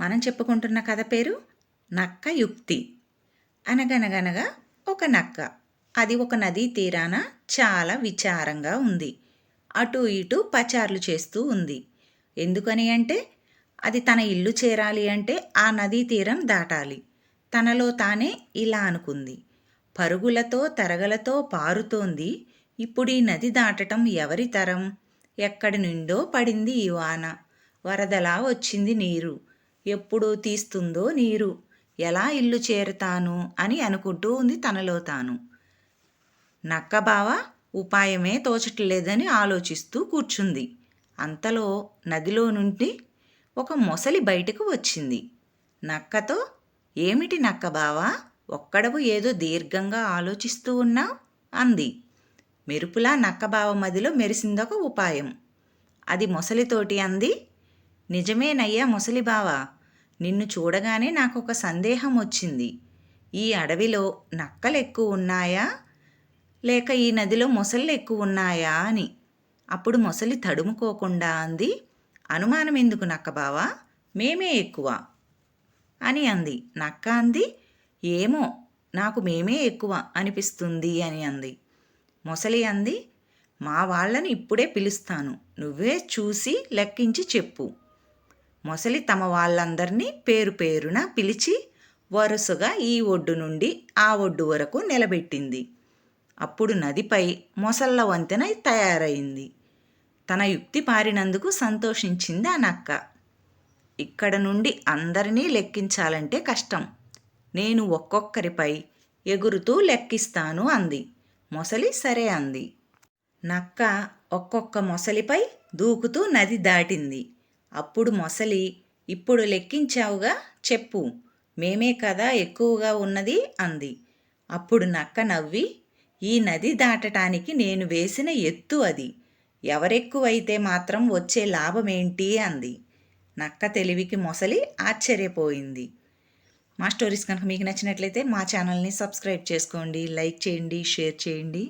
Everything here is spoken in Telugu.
మనం చెప్పుకుంటున్న కథ పేరు నక్క యుక్తి. అనగనగనగా ఒక నక్క. అది ఒక నదీ తీరాన చాలా విచారంగా ఉంది. అటు ఇటు పచార్లు చేస్తూ ఉంది. ఎందుకని అంటే అది తన ఇల్లు చేరాలి అంటే ఆ నదీ తీరం దాటాలి. తనలో తానే ఇలా అనుకుంది. పరుగులతో తరగలతో పారుతోంది. ఇప్పుడు ఈ నది దాటటం ఎవరి తరం? ఎక్కడి నుండో పడింది ఈ వాన. వరదలా వచ్చింది నీరు. ఎప్పుడు తీస్తుందో నీరు. ఎలా ఇల్లు చేరుతాను అని అనుకుంటూ ఉంది తనలో తాను. నక్కబావ ఉపాయమే తోచట్లేదని ఆలోచిస్తూ కూర్చుంది. అంతలో నదిలో నుండి ఒక మొసలి బయటకు వచ్చింది. నక్కతో ఏమిటి నక్కబావా ఒక్కడవు ఏదో దీర్ఘంగా ఆలోచిస్తూ ఉన్నావు? అంది. మెరుపులా నక్కబావ మదిలో మెరిసిందొక ఉపాయం. అది మొసలితోటి అంది. నిజమేనయ్యా ముసలిబావా నిన్ను చూడగానే నాకు ఒక సందేహం వచ్చింది. ఈ అడవిలో నక్కలు ఎక్కువ ఉన్నాయా? లేక ఈ నదిలో మొసళ్ళు ఎక్కువ ఉన్నాయా అని. అప్పుడు మొసలి తడుముకోకుండా అంది అనుమానం ఎందుకు నక్క బావా మేమే ఎక్కువ అని అంది. నక్క అంది ఏమో నాకు మేమే ఎక్కువ అనిపిస్తుంది అని అంది. మొసలి అంది మా వాళ్ళని ఇప్పుడే పిలుస్తాను. నువ్వే చూసి లెక్కించి చెప్పు మొసలి తమ వాళ్ళందరినీ పేరు పేరున పిలిచి వరుసగా ఈ ఒడ్డు నుండి ఆ ఒడ్డు వరకు నిలబెట్టింది. అప్పుడు నదిపై మొసళ్ళ వంతెన తయారైంది. తన యుక్తి పారినందుకు సంతోషించింది ఆ నక్క ఇక్కడ నుండి అందరినీ లెక్కించాలంటే కష్టం. నేను ఒక్కొక్కరిపై ఎగురుతూ లెక్కిస్తాను అంది. మొసలి సరే అంది. నక్క ఒక్కొక్క మొసలిపై దూకుతూ నది దాటింది. అప్పుడు మొసలి ఇప్పుడు లెక్కించావుగా చెప్పు. మేమే కదా ఎక్కువగా ఉన్నది అంది. అప్పుడు నక్క నవ్వి ఈ నది దాటటానికి నేను వేసిన ఎత్తు అది. ఎవరెక్కువైతే మాత్రం వచ్చే లాభమేంటి అంది. నక్క తెలివికి మొసలి ఆశ్చర్యపోయింది. మా స్టోరీస్ కనుక మీకు నచ్చినట్లయితే మా ఛానల్ని సబ్స్క్రైబ్ చేసుకోండి లైక్ చేయండి షేర్ చేయండి.